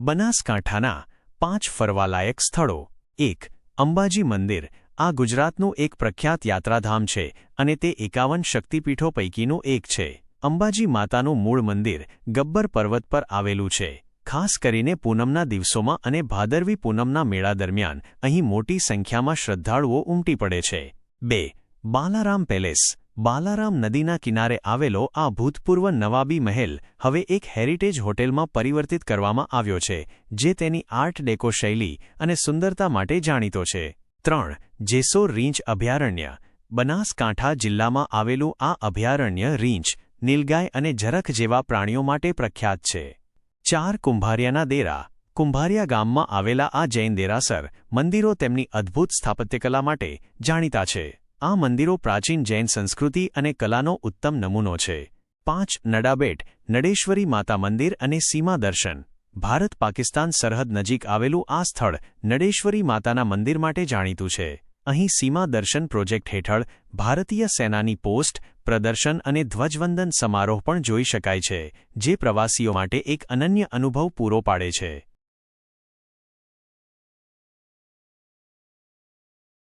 બનાસકાંઠાના પાંચ ફરવાલાયક સ્થળો. એક, અંબાજી મંદિર. આ ગુજરાતનું એક પ્રખ્યાત યાત્રાધામ છે અને તે એકાવન શક્તિપીઠો પૈકીનું એક છે. અંબાજી માતાનું મૂળ મંદિર ગબ્બર પર્વત પર આવેલું છે. ખાસ કરીને પૂનમના દિવસોમાં અને ભાદરવી પૂનમના મેળા દરમિયાન અહીં મોટી સંખ્યામાં શ્રદ્ધાળુઓ ઉમટી પડે છે. બે, બાલારામ પેલેસ. બાલારામ નદીના કિનારે આવેલો આ ભૂતપૂર્વ નવાબી મહેલ હવે એક હેરિટેજ હોટેલમાં પરિવર્તિત કરવામાં આવ્યો છે, જે તેની આર્ટ ડેકો શૈલી અને સુંદરતા માટે જાણીતો છે. ત્રણ, જેસોર રીંછ અભયારણ્ય. બનાસકાંઠા જિલ્લામાં આવેલું આ અભયારણ્ય રીંછ, નીલગાય અને ઝરખ જેવા પ્રાણીઓ માટે પ્રખ્યાત છે. ચાર, કુંભારિયાના દેરા. કુંભારિયા ગામમાં આવેલા આ જૈન દેરાસર મંદિરો તેમની અદ્ભુત સ્થાપત્યકલા માટે જાણીતા છે. આ મંદિરો પ્રાચીન જૈન સંસ્કૃતિ અને કલાનો ઉત્તમ નમૂનો છે. પાંચ, નડાબેટ, નડેશ્વરી માતા મંદિર અને સીમા દર્શન. ભારત પાકિસ્તાન સરહદ નજીક આવેલું આ સ્થળ નડેશ્વરી માતાના મંદિર માટે જાણીતું છે. અહીં સીમા દર્શન પ્રોજેક્ટ હેઠળ ભારતીય સેનાની પોસ્ટ, પ્રદર્શન અને ધ્વજવંદન સમારોહ પણ જોઈ શકાય છે, જે પ્રવાસીઓ માટે એક અનન્ય અનુભવ પૂરો પાડે છે.